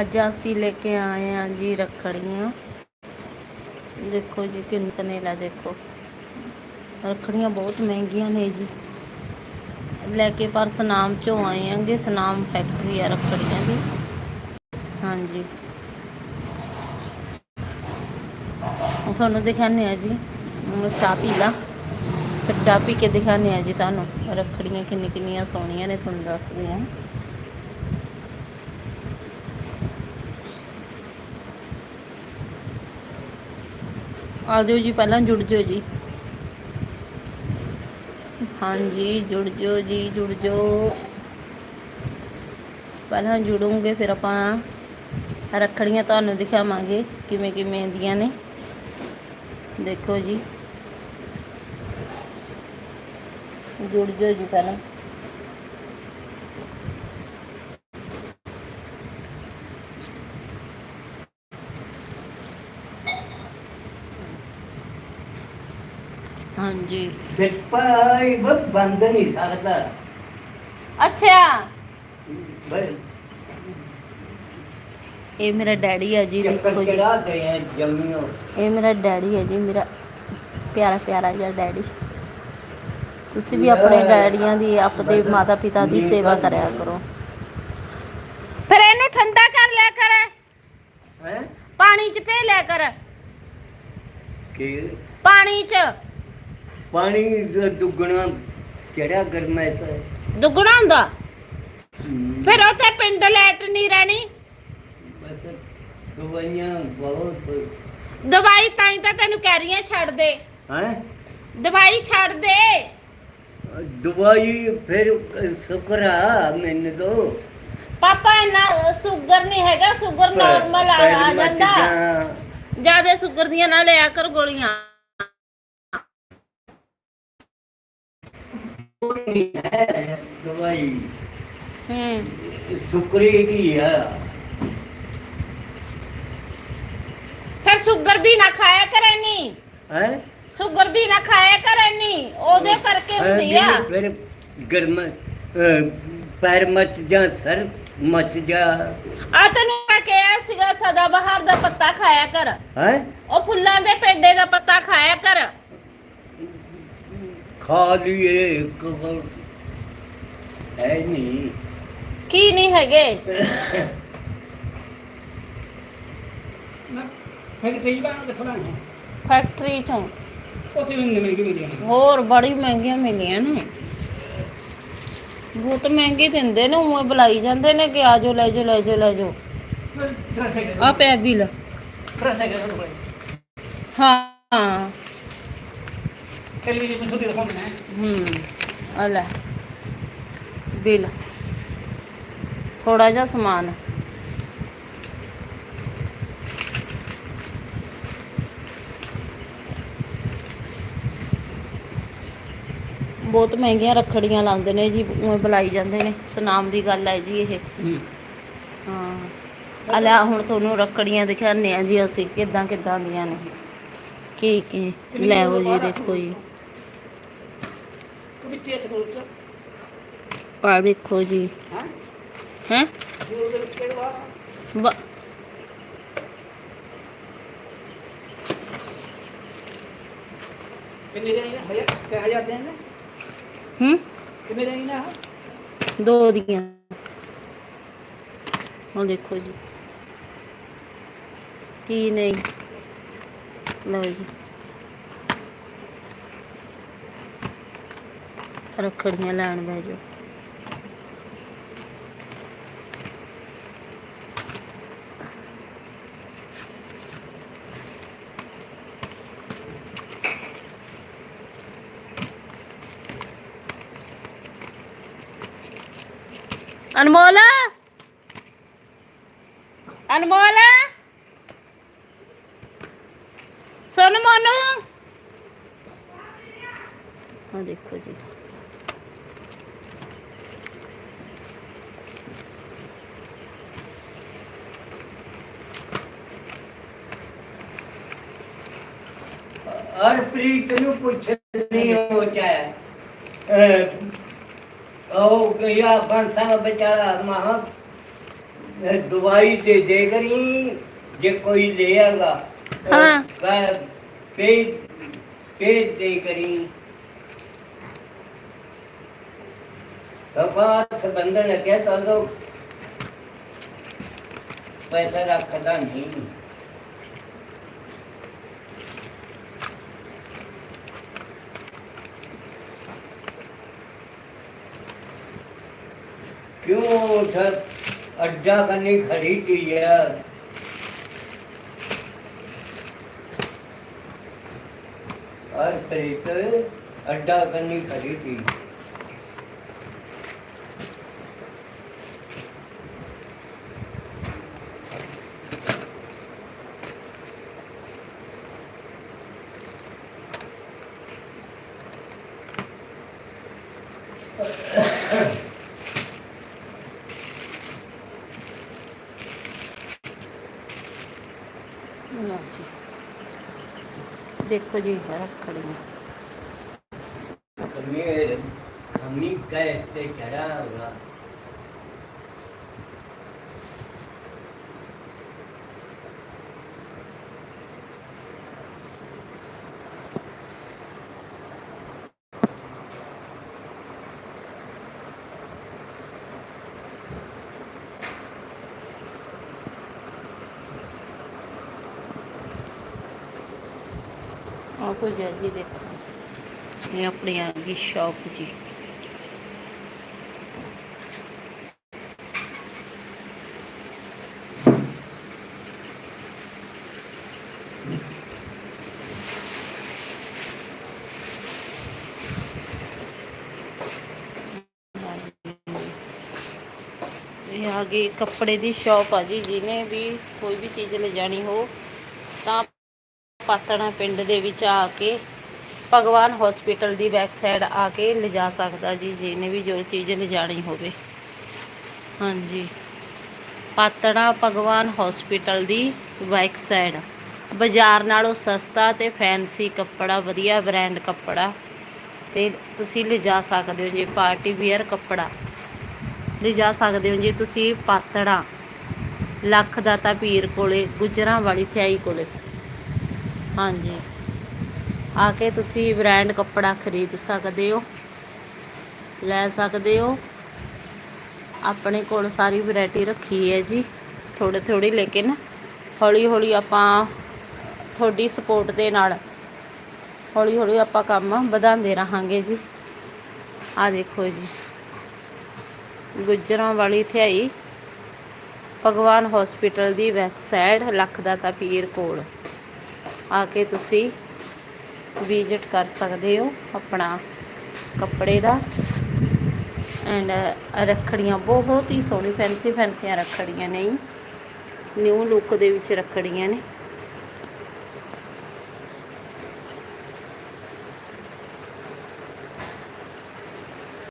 ਅੱਜ ਅਸੀਂ ਲੈ ਕੇ ਆਏ ਹਾਂ ਜੀ ਰੱਖੜੀਆਂ। ਦੇਖੋ ਜੀ ਕਿੰਨੇ ਲਾ, ਦੇਖੋ। ਰੱਖੜੀਆਂ ਬਹੁਤ ਮਹਿੰਗੀਆਂ ਨੇ ਜੀ। ਲੈ ਕੇ ਪਰ ਸਨਾਮ ਚੋਂ ਆਏ ਆਂਗੇ ਸਨਾਮ ਫੈਕਟਰੀ ਆ ਰੱਖੜੀਆਂ ਦੀ। ਹਾਂਜੀ। ਤੁਹਾਨੂੰ ਦਿਖਾਣੇ ਆ ਜੀ। ਹੁਣ ਚਾਹ ਪੀ ਲਾ। ਫਿਰ ਚਾਹ ਪੀ ਕੇ ਦਿਖਾਣੇ ਆ ਜੀ ਤੁਹਾਨੂੰ। ਰੱਖੜੀਆਂ ਕਿੰਨੀ ਕਿੰਨੀਆਂ ਸੋਹਣੀਆਂ ਨੇ, ਤੁਹਾਨੂੰ ਦੱਸਦੇ ਆ ਆ ਜਾਓ ਜੀ, ਪਹਿਲਾਂ ਜੁੜ ਜਾਓ ਜੀ। ਹਾਂਜੀ, ਜੁੜ ਜਾਓ ਜੀ, ਜੁੜ ਜਾਓ। ਪਹਿਲਾਂ ਜੁੜੋਗੇ, ਫਿਰ ਆਪਾਂ ਰੱਖੜੀਆਂ ਤੁਹਾਨੂੰ ਦਿਖਾਵਾਂਗੇ, ਕਿਵੇਂ ਕਿਵੇਂ ਦੀਆਂ ਨੇ। ਦੇਖੋ ਜੀ। ਜੁੜ ਜਾਓ ਜੀ ਪਹਿਲਾਂ। ਹਾਂਜੀ। ਸਿਪਾਹੀ ਬ ਬੰਦ ਨਹੀਂ ਸਕਦਾ। ਅੱਛਾ। ਬ- ਇਹ ਮੇਰਾ ਡੈਡੀ ਹੈ ਜੀ ਚੱਕਰ ਦੇਖੋ ਜੀ। ਚੜਾ ਦੇ ਹੈ। ਜੰਮੀਓ ਇਹ ਮੇਰਾ ਡੈਡੀ ਹੈ ਜੀ ਮੇਰਾ ਪਿਆਰਾ ਪਿਆਰਾ ਜਿਹਾ ਡੈਡੀ। ਤੁਸੀਂ ਵੀ ਆਪਣੇ ਡੈਡੀਆਂ ਦੀ ਆਪਣੇ ਮਾਤਾ ਪਿਤਾ ਦੀ ਸੇਵਾ ਕਰਿਆ ਕਰੋ। ਫਿਰ ਇਹਨੂੰ ਠੰਡਾ ਕਰ ਲਿਆ ਕਰ। ਹੈ? ਪਾਣੀ 'ਚ ਭੇ ਲਿਆ ਕਰ। ਕਿ? ਪਾਣੀ 'ਚ। ਦੁੱਗਣਾ ਚੜਿਆ ਗਰਮਾ ਐਸਾ ਹੈ। ਦੁੱਗਣਾ ਹੁੰਦਾ? ਫਿਰ ਉੱਥੇ ਪਿੰਡ ਲੈਟ ਨਹੀਂ ਰਹਿਣੀ? ਬਸ ਦਵਾਈਆਂ ਬਹੁਤ। ਦਵਾਈ ਤਾਂ ਹੀ ਤਾਂ ਤੈਨੂੰ ਕਹਿ ਰਹੀ ਛੱਡ ਦੇ। ਹੈ? ਦਵਾਈ ਛੱਡ ਦੇ। ਦਵਾਈ ਫਿਰ ਸੁਕਰਾ ਮੈਨੂੰ ਦੋ ਪਾਪਾ ਇੰਨਾ ਸ਼ੂਗਰ ਨਹੀਂ ਹੈਗਾ ਸ਼ੂਗਰ ਨਾਰਮਲ ਆ ਆ ਜਾਂਦਾ। ਜ਼ਿਆਦਾ ਸ਼ੂਗਰ ਦੀਆਂ ਨਾ ਲਿਆ ਕਰ ਗੋਲੀਆਂ। ਦਵਾਈ। ਹੂੰ। ਸੁਕਰੀ ਕੀ ਆ? ਫਿਰ ਸ਼ੂਗਰ ਦੀ ਨਾ ਖਾਇਆ ਕਰ ਇੰਨੀ। ਹੈ? ਸ਼ੂਗਰ ਦੀ ਨਾ ਖਾਇਆ ਕਰ ਇੰਨੀ। ਉਹਦੇ ਕਰਕੇ ਹੁੰਦੀ ਆ। ਫਿਰ ਗਰਮ ਅਹ, ਪੈਰ ਮਚ ਜਾ ਸਰ ਮਚ ਜਾ ਆ ਤੈਨੂੰ ਮੈਂ ਕਿਹਾ ਸੀਗਾ ਸਦਾ ਬਹਾਰ ਦਾ ਪੱਤਾ ਖਾਇਆ ਕਰ। ਹੈ? ਉਹ ਫੁੱਲਾਂ ਦੇ ਪੇਡੇ ਦਾ ਪੱਤਾ ਖਾਇਆ ਕਰ। ਖਾ ਲਈਏ ਇੱਕ ਹੋਰ। ਹੈ ਨਹੀਂ ਕੀ ਨਹੀਂ ਹੈਗੇ? ਫਿਰ ਕਈ ਵਾਰ ਕਿੱਥੋਂ ਲੈਣਾ ਫੈਕਟਰੀ ਚੋਂ। ਉੱਥੇ ਵੀ ਨਵੇਂ ਕਿ ਮਿਲੀਆਂ ਹੋਰ ਬੜੀ ਮਹਿੰਗੀਆਂ ਮਿਲੀਆਂ ਨੇ। ਬਹੁਤ ਮਹਿੰਗੇ ਦਿੰਦੇ ਨੇ ਉਹ ਬੁਲਾਈ ਜਾਂਦੇ ਨੇ ਕਿ ਆਜੋ ਲੈ ਜਾਓ ਲੈ ਜਾਓ ਲੈ ਜਾਓ। ਡਰੈਸ ਹੈ ਆ ਪਿਆ ਬਿੱਲ ਡਰੈਸ ਹੈ ਕਿ ਹਾਂ ਹਾਂ। ਲੈ। ਬਿੱਲ ਥੋੜਾ ਜਿਹਾ ਸਮਾਨ। ਬਹੁਤ ਮਹਿੰਗੀਆਂ ਰੱਖੜੀਆਂ ਲਾਉਂਦੇ ਨੇ ਜੀ ਬੁਲਾਈ ਜਾਂਦੇ ਨੇ। ਸਨਾਮ ਦੀ ਗੱਲ ਹੈ ਜੀ ਇਹ। ਹਾਂ। ਆ ਲੈ ਹੁਣ ਤੁਹਾਨੂੰ ਰੱਖੜੀਆਂ ਦਿਖਾਉਂਦੇ ਆ ਜੀ ਅਸੀਂ। ਕਿੱਦਾਂ ਕਿੱਦਾਂ ਦੀਆਂ ਨੇ। ਕੀ ਕੀ ਲੈ ਉਹ ਜੀ ਦੇਖੋ ਜੀ। ਕਿ ਵੀ ਤੇਜ ਕੋਲ ਚ ਆ ਦੇਖੋ ਜੀ। ਹਾਂ? ਹੈ? ਜੂਰ ਦੇ ਵਿੱਚ ਕਿਹੜਾ ਵਾ ਬ- ਕਿੰਨੇ ਦੇ ਨੇ? ਹਜ਼ਾਰ ਕਿ ਹਜ਼ਾਰ ਦੇ ਨੇ? ਹੂੰ? ਕਿੰਨੇ ਦੇ ਨੇ? ਦੋ ਦੀਆਂ। ਹੁਣ ਦੇਖੋ ਜੀ। ਕੀ ਨਹੀਂ। ਲਓ ਜੀ। ਰੱਖੜੀਆਂ ਲੈਣ ਬਹਿ ਜਾਓ। ਅਨਮੋਲ! ਅਨਮੋਲ! ਸੁਣ ਮੋਨੂ। ਆ ਦੇਖੋ ਜੀ। ਹਰਪ੍ਰੀਤ ਨੂੰ ਪੁੱਛ ਨਹੀਂ ਹੋ ਚਾਹੇ। ਉਹ ਗਿਆ ਬੰਸਾ ਵਿਚਾਰਾ ਮਹਾ ਦਵਾਈ ਦੇ ਦੇ ਕਰੀ ਜੇ ਕੋਈ ਲੈ ਆਗਾ ਹਾਂ ਪੇ ਪੇ ਦੇ ਕਰੀ। ਸਫਾਤ ਬੰਦਨ ਕਹਿ ਦੋ। ਪੈਸਾ ਰੱਖਦਾ ਨਹੀਂ। क्यों अड्डा कनी खरीद लिया और खरीद अड्डा कनी खरीदी ਦੇਖੋ ਜੀ ਰੱਖ ਲਈ ਮੰਮੀ ਮੰਮੀ ਕਹਿ ਤੇ ਕਿਹੜਾ ਹੋਗਾ ਆ ਕੁਝ ਹੈ ਜੀ ਦੇਖੋ। ਇਹ ਆਪਣੀ ਆ ਗਈ ਸ਼ਾਪ ਜੀ। ਇਹ ਆ ਗਈ ਕੱਪੜੇ ਦੀ ਸ਼ਾਪ ਆ ਜੀ, ਜਿਹਨੇ ਵੀ ਕੋਈ ਵੀ ਚੀਜ਼ ਲੈ ਜਾਣੀ ਹੋ। ਪਾਤਣਾ ਪਿੰਡ ਦੇ ਵਿੱਚ ਆ ਕੇ ਭਗਵਾਨ ਹਸਪੀਟਲ ਦੀ ਬੈਕ ਸਾਈਡ ਆ ਕੇ ਲਿਜਾ ਸਕਦਾ ਜੀ, ਜਿਹਨੇ ਵੀ ਜੋ ਚੀਜ਼ ਲਿਜਾਣੀ ਹੋਵੇ। ਹਾਂਜੀ। ਪਾਤਣਾ ਭਗਵਾਨ ਹਸਪੀਟਲ ਦੀ ਬੈਕ ਸਾਈਡ ਬਾਜ਼ਾਰ ਨਾਲੋਂ ਸਸਤਾ ਤੇ ਫੈਂਸੀ ਕੱਪੜਾ, ਵਧੀਆ ਬ੍ਰਾਂਡ ਕੱਪੜਾ। ਤੇ ਤੁਸੀਂ ਲਿਜਾ ਸਕਦੇ ਹੋ ਜੀ ਪਾਰਟੀ ਵੀਅਰ ਕੱਪੜਾ। ਲਿਜਾ ਸਕਦੇ ਹੋ ਜੀ ਤੁਸੀਂ ਪਾਤੜਾ ਲੱਖ ਦਾ ਤਾਂ ਪੀਰ ਕੋਲੇ ਗੁਜਰਾਂ ਵਾਲੀ ਥਿਆਈ ਕੋਲੇ। ਹਾਂਜੀ। ਆ ਕੇ ਤੁਸੀਂ ਬ੍ਰਾਂਡ ਕੱਪੜਾ ਖਰੀਦ ਸਕਦੇ ਹੋ। ਲੈ ਸਕਦੇ ਹੋ। ਆਪਣੇ ਕੋਲ ਸਾਰੀ ਵੈਰਾਈਟੀ ਰੱਖੀ ਹੈ ਜੀ। ਥੋੜੇ ਥੋੜੀ ਲੇਕਿਨ ਹੌਲੀ ਹੌਲੀ ਆਪਾਂ ਤੁਹਾਡੀ ਸਪੋਰਟ ਦੇ ਨਾਲ ਹੌਲੀ ਹੌਲੀ ਆਪਾਂ ਕੰਮ ਵਧਾਉਂਦੇ ਰਹਾਂਗੇ ਜੀ। ਆ ਦੇਖੋ ਜੀ। ਗੁੱਜਰਾਂ ਵਾਲੀ ਥਿਆਈ। ਭਗਵਾਨ ਹਸਪੀਟਲ ਦੀ ਬੈਕ ਸਾਈਡ ਲੱਖ ਦਾ ਤਾਂ ਪੀਰ ਕੋਲ। ਆ ਕੇ ਤੁਸੀਂ ਵਿਜ਼ਿਟ ਕਰ ਸਕਦੇ ਹੋ ਆਪਣਾ ਕੱਪੜੇ ਦਾ। ਐਂਡ ਰੱਖੜੀਆਂ ਬਹੁਤ ਹੀ ਸੋਹਣੀ ਫੈਂਸੀ ਫੈਂਸੀਆਂ ਰੱਖੜੀਆਂ ਨੇ ਨਿਊ ਲੁੱਕ ਦੇ ਵਿੱਚ ਰੱਖੜੀਆਂ ਨੇ।